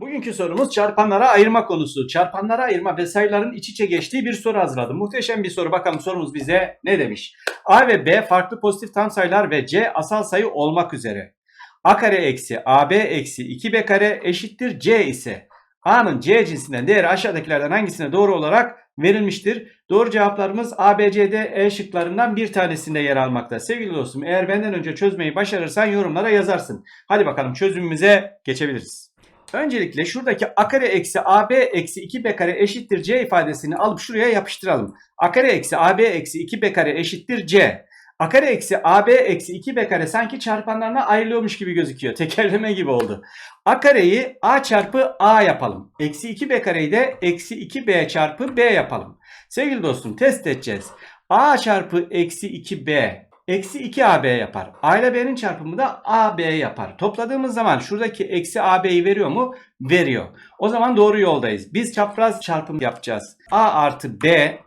Bugünkü sorumuz çarpanlara ayırma konusu. Çarpanlara ayırma ve sayıların iç içe geçtiği bir soru hazırladım. Muhteşem bir soru. Bakalım sorumuz bize ne demiş? A ve B farklı pozitif tam sayılar ve C asal sayı olmak üzere. A kare eksi AB eksi 2B kare eşittir C ise A'nın C cinsinden değeri aşağıdakilerden hangisine doğru olarak verilmiştir? Doğru cevaplarımız A, B, C, D, E şıklarından bir tanesinde yer almakta. Sevgili dostum eğer benden önce çözmeyi başarırsan yorumlara yazarsın. Hadi bakalım çözümümüze geçebiliriz. Öncelikle şuradaki a kare eksi ab eksi 2b kare eşittir c ifadesini alıp şuraya yapıştıralım. a kare eksi ab eksi 2b kare eşittir c. a kare eksi ab eksi 2b kare sanki çarpanlarına ayrılıyormuş gibi gözüküyor. Tekerleme gibi oldu. a kareyi a çarpı a yapalım. Eksi 2b kareyi de eksi 2b çarpı b yapalım. Sevgili dostum test edeceğiz. a çarpı eksi 2b eksi 2AB yapar. A ile B'nin çarpımı da AB yapar. Topladığımız zaman şuradaki eksi AB'yi veriyor mu? Veriyor. O zaman doğru yoldayız. Biz çapraz çarpım yapacağız. A artı B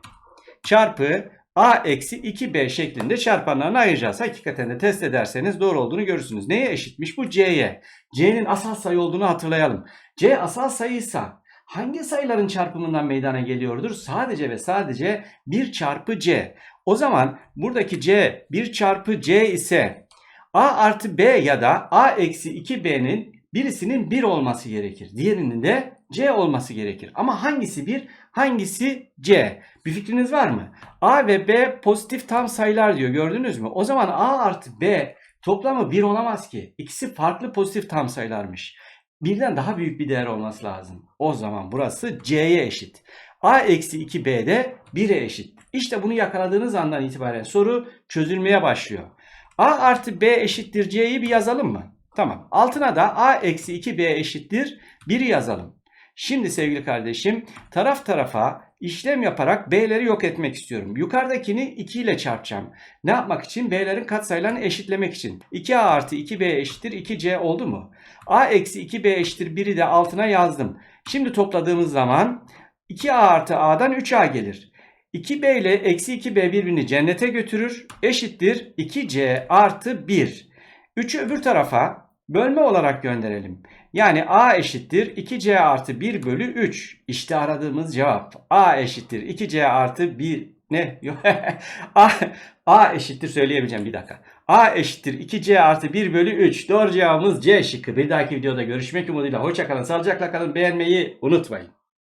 çarpı A eksi 2B şeklinde çarpanlarını ayıracağız. Hakikaten de test ederseniz doğru olduğunu görürsünüz. Neye eşitmiş bu? C'ye. C'nin asal sayı olduğunu hatırlayalım. C asal sayıysa hangi sayıların çarpımından meydana geliyordur? Sadece ve sadece 1 çarpı C. O zaman buradaki C 1 çarpı C ise A artı B ya da A eksi 2B'nin birisinin 1 olması gerekir. Diğerinin de C olması gerekir. Ama hangisi 1 hangisi C? Bir fikriniz var mı? A ve B pozitif tam sayılar diyor gördünüz mü? O zaman A artı B toplamı 1 olamaz ki. İkisi farklı pozitif tam sayılarmış. Birden daha büyük bir değer olması lazım. O zaman burası C'ye eşit. A eksi 2B de 1'e eşit. İşte bunu yakaladığınız andan itibaren soru çözülmeye başlıyor. A artı B eşittir C'yi bir yazalım mı? Tamam. Altına da A eksi 2B eşittir 1'i yazalım. Şimdi sevgili kardeşim taraf tarafa işlem yaparak B'leri yok etmek istiyorum. Yukarıdakini 2 ile çarpacağım. Ne yapmak için? B'lerin katsayılarını eşitlemek için. 2A artı 2B eşittir 2C oldu mu? A eksi 2B eşittir 1'i de altına yazdım. Şimdi topladığımız zaman 2A artı A'dan 3A gelir. 2B ile eksi 2B birbirini cennete götürür. Eşittir 2C artı 1. 3'ü öbür tarafa bölme olarak gönderelim. Yani A eşittir 2C artı 1 bölü 3. İşte aradığımız cevap. A eşittir 2C artı 1. Ne? A, A eşittir söyleyemeyeceğim bir dakika. A eşittir 2C artı 1 bölü 3. Doğru cevabımız C şıkkı. Bir dahaki videoda görüşmek umuduyla. Hoşçakalın. Sağlıcakla kalın. Beğenmeyi unutmayın.